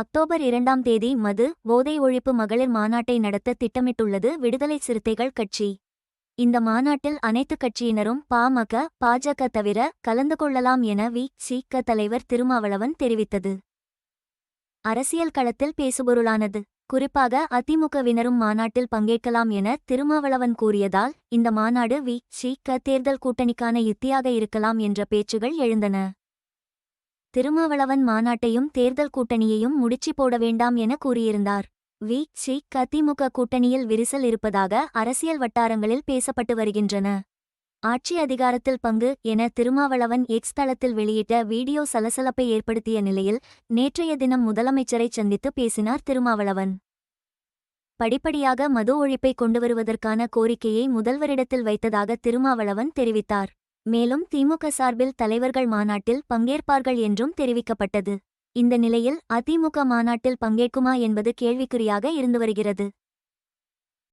October இரண்டாம் தேதி மது போதை ஒழிப்பு மகளிர் மாநாட்டை நடத்த திட்டமிட்டுள்ளது விடுதலை சிறுத்தைகள் கட்சி. இந்த மாநாட்டில் அனைத்து கட்சியினரும் பாமக பாஜக தவிர கலந்து கொள்ளலாம் என வி சி க தலைவர் திருமாவளவன் தெரிவித்தது. அரசியல் களத்தில் பேசுபொருளானது. குறிப்பாக அதிமுகவினரும் மாநாட்டில் பங்கேற்கலாம் என திருமாவளவன் கூறியதால் இந்த மாநாடு வி சி க தேர்தல் கூட்டணிக்கான யுத்தியாக இருக்கலாம் என்ற பேச்சுகள் எழுந்தன. திருமாவளவன் மாநாட்டையும் தேர்தல் கூட்டணியையும் முடிச்சு போட வேண்டாம் என கூறியிருந்தார். வி. சி. க. கூட்டணியில் விரிசல் இருப்பதாக அரசியல் வட்டாரங்களில் பேசப்பட்டு வருகின்றன. ஆட்சி அதிகாரத்தில் பங்கு என திருமாவளவன் எக்ஸ் தளத்தில் வெளியிட்ட வீடியோ சலசலப்பை ஏற்படுத்திய நிலையில் நேற்றைய தினம் முதலமைச்சரை சந்தித்து பேசினார் திருமாவளவன். படிப்படியாக மது ஒழிப்பை கொண்டுவருவதற்கான கோரிக்கையை முதல்வரிடத்தில் வைத்ததாக திருமாவளவன் தெரிவித்தார். மேலும் திமுக சார்பில் தலைவர்கள் மாநாட்டில் பங்கேற்பார்கள் என்றும் தெரிவிக்கப்பட்டது. இந்த நிலையில் அதிமுக மாநாட்டில் பங்கேற்குமா என்பது கேள்விக்குறியாக இருந்து வருகிறது.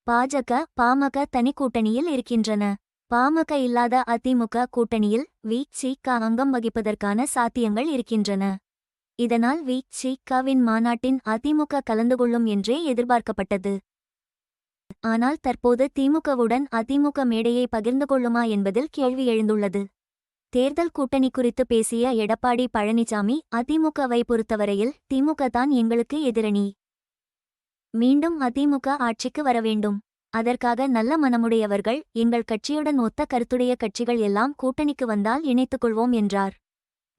பாஜக பாமக தனி கூட்டணியில் இருக்கின்றன. பாமக இல்லாத அதிமுக கூட்டணியில் வி. சி. க. அங்கம் வகிப்பதற்கான சாத்தியங்கள் இருக்கின்றன. இதனால் வி. சி. கவின் மாநாட்டின் அதிமுக கலந்து கொள்ளும் என்றே எதிர்பார்க்கப்பட்டது. ஆனால் தற்போது திமுகவுடன் அதிமுக மேடையை பகிர்ந்து கொள்ளுமா என்பதில் கேள்வி எழுந்துள்ளது. தேர்தல் கூட்டணி குறித்து பேசிய எடப்பாடி பழனிசாமி அதிமுகவை பொறுத்தவரையில் திமுக தான் எங்களுக்கு எதிரணி. மீண்டும் அதிமுக ஆட்சிக்கு வர வேண்டும். அதற்காக நல்ல மனமுடையவர்கள் எங்கள் கட்சியுடன் ஒத்த கருத்துடைய கட்சிகள் எல்லாம் கூட்டணிக்கு வந்தால் இணைத்துக் கொள்வோம் என்றார்.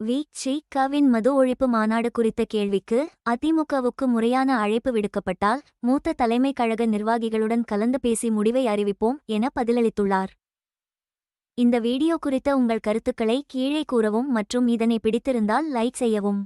வி. சி கவின் மது ஒழிப்பு மாநாடு குறித்த கேள்விக்கு அதிமுகவுக்கு முறையான அழைப்பு விடுக்கப்பட்டால் மூத்த தலைமை கழக நிர்வாகிகளுடன் கலந்து பேசி முடிவை அறிவிப்போம் என பதிலளித்துள்ளார். இந்த வீடியோ குறித்த உங்கள் கருத்துக்களை கீழே கூறவும் மற்றும் இதனை பிடித்திருந்தால் லைக் செய்யவும்.